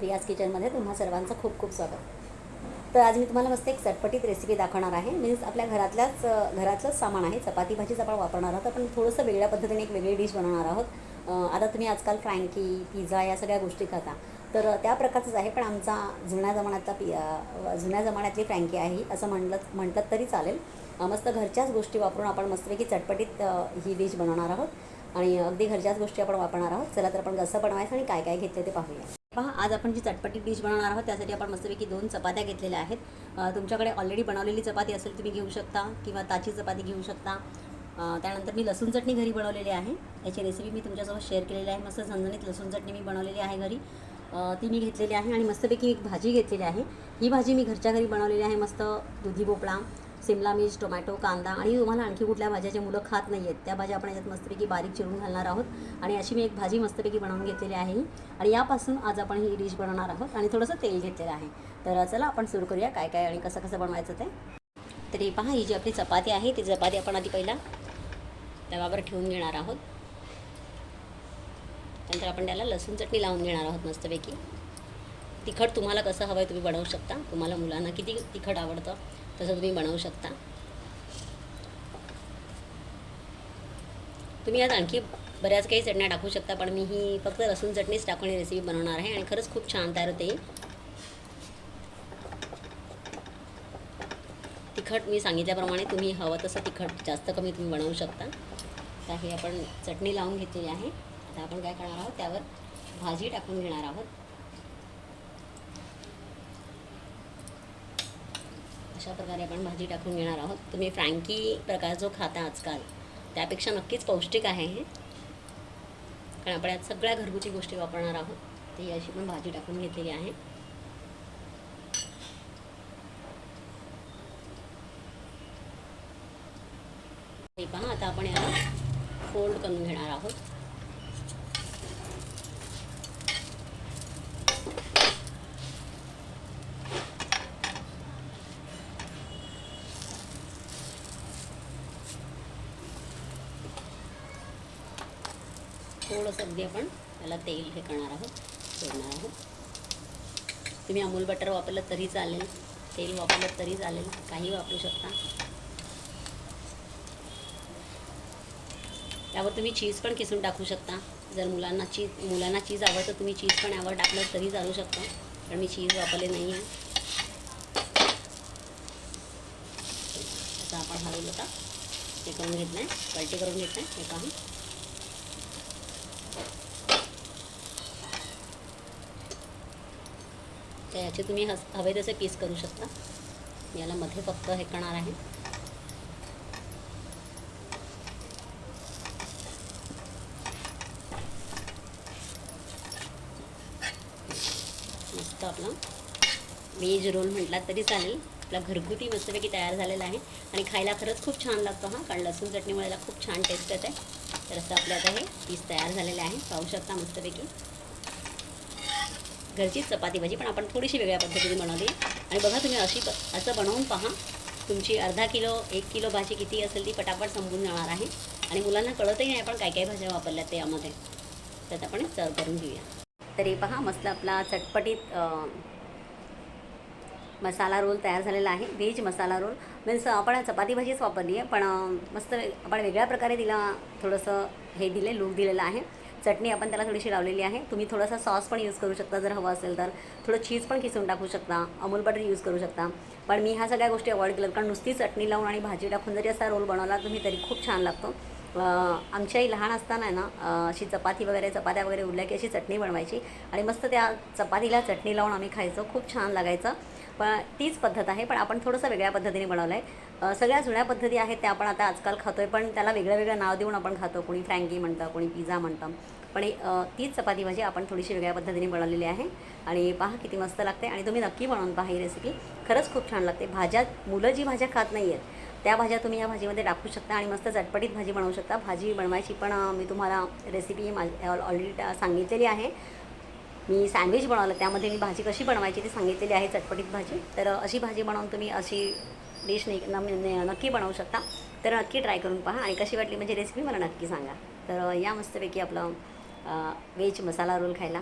रियाज किचनमध्ये तुम्हा सर्वांचं खूप खूप स्वागत. तर आज मी तुम्हाला मस्त एक चटपटीत रेसिपी दाखवणार आहे. मीन्स आपल्या घरातल्याच घरातलंच सामान आहे. चपाती भाजीच आपण वापरणार आहोत पण थोडंसं वेगळ्या पद्धतीने एक वेगळी डिश बनवणार आहोत. आता तुम्ही आजकाल फ्रँकी पिझ्झा या सगळ्या गोष्टी खाता. तर त्या प्रकारचंच आहे पण आमचा जुन्या जमान्यातला पि जुन्या जमान्यातली फ्रँकी आहे असं म्हणलं म्हटलं तरी चालेल. मस्त घरच्याच गोष्टी वापरून आपण मस्तपैकी चटपटीत ही डिश बनवणार आहोत. आणि अगदी घरच्याच गोष्टी आपण वापरणार आहोत. चला तर आपण कसं बनवायचं आणि काय काय घेतलं ते पाहूया. पहा आज आपण जी चटपटी डिश बनवणार आहोत त्यासाठी आपण मस्तपैकी दोन चपात्या घेतलेल्या आहेत. तुमच्याकडे ऑलरेडी बनवलेली चपाती असेल तुम्ही घेऊ शकता किंवा ताची चपाती घेऊ शकता. त्यानंतर मी लसूण चटणी घरी बनवलेली आहे. याची रेसिपी मी तुमच्यासोबत शेअर केलेली आहे. मस्त झणझणीत लसूण चटणी मी बनवलेली आहे घरी. ती मी घेतलेली आहे आणि मस्तपैकी एक भाजी घेतलेली आहे. ही भाजी मी घरच्या घरी बनवलेली आहे मस्त दुधी भोपळा. सिमला मिर्च टोमॅटो कांदा आणि तुम्हाला आणखी कुठल्या भाज्या ज्या मुलं खात नाही आहेत त्या भाज्या आपण याच्यात मस्तपैकी बारीक चिरून घालणार आहोत. आणि अशी मी एक भाजी मस्तपैकी बनवून घेतलेली आहे आणि यापासून आज आपण ही डिश बनवणार आहोत आणि थोडंसं तेल घेतलेलं आहे. तर चला आपण सुरू करूया काय काय आणि कसं कसं बनवायचं ते. तर पहा ही जी आपली चपाती आहे ती चपाती आपण आधी पहिला तवावर ठेवून घेणार आहोत. नंतर आपण त्याला लसूण चटणी लावून घेणार आहोत मस्तपैकी. तिखट तुम्हाला कसं हवं आहे तुम्ही बनवू शकता. तुम्हाला मुलांना किती तिखट आवडतं तसं तुम्ही बनवू शकता. तुम्ही यात आणखी बऱ्याच काही चटण्या टाकू शकता पण मी ही फक्त लसूण चटणीच टाकून ही रेसिपी बनवणार आहे आणि खरंच खूप छान तयार होते तिखट मी सांगितल्याप्रमाणे तुम्ही हवं तसं तिखट जास्त कमी तुम्ही बनवू शकता. तर हे आपण चटणी लावून घेतलेली आहे. आता आपण काय करणार आहोत त्यावर भाजी टाकून घेणार आहोत. अशा प्रकारे आपण भाजी टाकून घेणार आहोत. तुम्ही फ्रँकी प्रकार जो खाता आजकाल त्यापेक्षा नक्कीच पौष्टिक आहे हे. कारण आपण यात सगळ्या घरगुती गोष्टी वापरणार आहोत. ती अशी पण भाजी टाकून घेतलेली आहे. हे पहा आता आपण याला फोल्ड करून घेणार आहोत. थोडंसं अगदी आपण त्याला तेल हे करणार आहोत सोडणार आहोत. तुम्ही अमूल बटर वापरलं तरी चालेल तेल वापरलं तरी चालेल काही वापरू शकता. त्यावर तुम्ही चीज पण किसून टाकू शकता. जर मुलांना चीज मुलांना चीज आवडतं तुम्ही चीज पण यावर टाकलं तरी चालू शकता. पण मी चीज वापरले नाही आहे आता आपण हलवलं का हे करून घेतलं आहे पलटी करून घेतलं आहे हे पाहून तर याचे तुम्ही हस हवे तसे पीस करू शकता. याला मध्ये फक्त हे करणार आहे. मस्त आपला. वेज रोल म्हटला तरी चालेल. आपला घरगुती मस्तपैकी तयार झालेला आहे. आणि खायला खरंच खूप छान लागतं हा. कारण लसूण चटणीमुळे याला खूप छान टेस्ट येते. तर असं आपलं आता हे पीस तयार झालेले आहे पाहू शकता मस्तपैकी. घरचीच चपाती भाजी पण आपण थोडीशी वेगळ्या पद्धतीने बनवली. आणि बघा तुम्ही अशी असं बनवून पहा. तुमची अर्धा किलो एक किलो भाजी किती असेल ती पटापट संपून जाणार आहे. आणि मुलांना कळतही नाही आपण काय काय भाज्या वापरल्या ते यामध्ये. त्यात आपण सर्व करून घेऊया. तरी पहा मस्त आपला चटपटीत मसाला रोल तयार झालेला आहे. व्हेज मसाला रोल. मीन्स आपण चपाती भाजीच वापरली आहे पण मस्त आपण वेगळ्या प्रकारे तिला थोडंसं हे दिले लूक दिलेलं आहे. चटणी आपण त्याला थोडीशी लावलेली आहे. तुम्ही थोडासा सॉस पण यूज करू शकता जर हवं असेल तर. थोडं चीज पण किसून टाकू शकता. अमूल बटर यूज करू शकता. पण मी ह्या सगळ्या गोष्टी अवॉइड केल्या कारण नुसती चटणी लावून आणि भाजी टाकून जरी असा रोल बनवला तुम्ही तरी खूप छान लागतो. अं, आमच्याही लहान असताना ना अशी चपाती वगैरे चपात्या वगैरे उरल्या की अशी चटणी बनवायची. आणि मस्त त्या चपातीला चटणी लावून आम्ही खायचो. खूप छान लागायचं. पण तीच पद्धत आहे पण आपण थोडंसं वेगळ्या पद्धतीने बनवलं आहे सगळ्या जुन्या पद्धती आहेत त्या आपण आता आजकाल खातो आहे पण त्याला वेगळं वेगळं नाव देऊन आपण खातो. कोणी फ्रँकी म्हणतं कोणी पिझ्झा म्हणतं. पण तीच चपाती भाजी आपण थोडीशी वेगळ्या पद्धतीने बनवलेली आहे. आणि पहा किती मस्त लागते आणि तुम्ही नक्की बनवून पहा ही रेसिपी खरंच खूप छान लागते. भाज्या मुलं जी भाज्या खात नाही आहेत त्या भाज्या तुम्ही या भाजीमध्ये टाकू शकता आणि मस्त चटपटीत भाजी बनवू शकता. भाजी बनवायची पण मी तुम्हाला रेसिपी माझी ऑलरेडी सांगितलेली आहे. मी सँडविच बनवलं त्यामध्ये मी भाजी कशी बनवायची ती सांगितलेली आहे चटपटीत भाजी. तर अशी भाजी बनवून तुम्ही अशी डिश नक्की बनवू शकता. तर नक्की ट्राय करून पहा आणि कशी वाटली म्हणजे रेसिपी मला नक्की सांगा. तर या मस्तपैकी आपलं व्हेज मसाला रोल खायला.